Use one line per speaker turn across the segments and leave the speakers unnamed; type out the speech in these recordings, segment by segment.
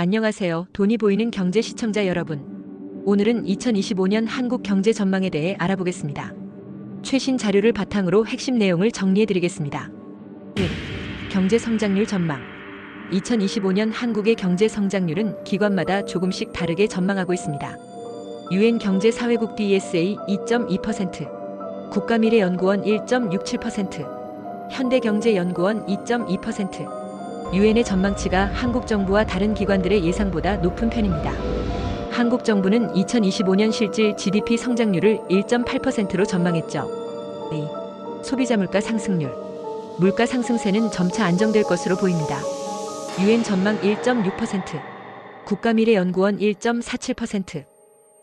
안녕하세요. 돈이 보이는 경제 시청자 여러분. 오늘은 2025년 한국 경제 전망에 대해 알아보겠습니다. 최신 자료를 바탕으로 핵심 내용을 정리해 드리겠습니다. 1. 경제 성장률 전망. 2025년 한국의 경제 성장률은 기관마다 조금씩 다르게 전망하고 있습니다. 유엔 경제사회국 DSA 2.2%, 국가미래연구원 1.67%, 현대경제연구원 2.2%, 유엔의 전망치가 한국 정부와 다른 기관들의 예상보다 높은 편입니다. 한국 정부는 2025년 실질 GDP 성장률을 1.8%로 전망했죠. 2. 소비자 물가 상승률. 물가 상승세는 점차 안정될 것으로 보입니다. 유엔 전망 1.6%, 국가미래연구원 1.47%,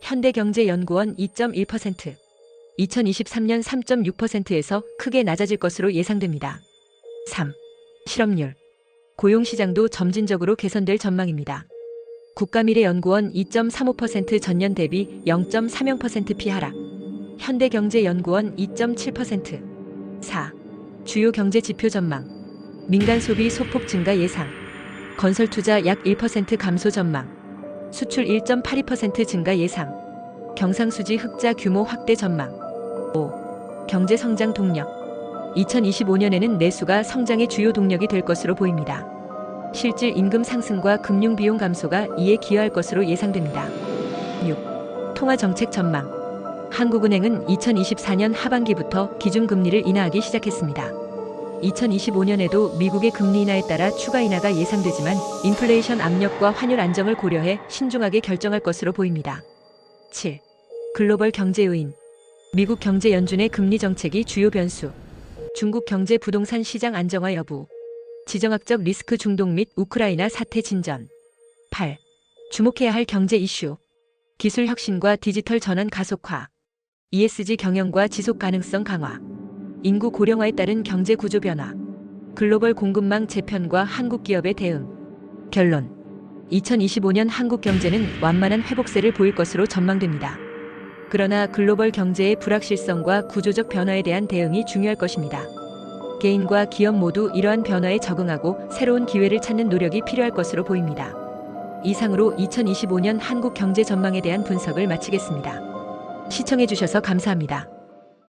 현대경제연구원 2.1%, 2023년 3.6%에서 크게 낮아질 것으로 예상됩니다. 3. 실업률. 고용시장도 점진적으로 개선될 전망입니다. 국가미래연구원 2.35% 전년 대비 0.30% 피 하락. 현대경제연구원 2.7%. 4. 주요 경제 지표 전망. 민간 소비 소폭 증가 예상. 건설 투자 약 1% 감소 전망. 수출 1.82% 증가 예상. 경상수지 흑자 규모 확대 전망. 5. 경제 성장 동력. 2025년에는 내수가 성장의 주요 동력이 될 것으로 보입니다. 실질 임금 상승과 금융 비용 감소가 이에 기여할 것으로 예상됩니다. 6. 통화 정책 전망. 한국은행은 2024년 하반기부터 기준금리를 인하하기 시작했습니다. 2025년에도 미국의 금리 인하에 따라 추가 인하가 예상되지만 인플레이션 압력과 환율 안정을 고려해 신중하게 결정할 것으로 보입니다. 7. 글로벌 경제 요인. 미국 경제 연준의 금리 정책이 주요 변수. 중국 경제 부동산 시장 안정화 여부. 지정학적 리스크 중동 및 우크라이나 사태 진전. 8. 주목해야 할 경제 이슈. 기술 혁신과 디지털 전환 가속화. ESG 경영과 지속 가능성 강화. 인구 고령화에 따른 경제 구조 변화. 글로벌 공급망 재편과 한국 기업의 대응. 결론. 2025년 한국 경제는 완만한 회복세를 보일 것으로 전망됩니다. 그러나 글로벌 경제의 불확실성과 구조적 변화에 대한 대응이 중요할 것입니다. 개인과 기업 모두 이러한 변화에 적응하고 새로운 기회를 찾는 노력이 필요할 것으로 보입니다. 이상으로 2025년 한국 경제 전망에 대한 분석을 마치겠습니다. 시청해주셔서 감사합니다.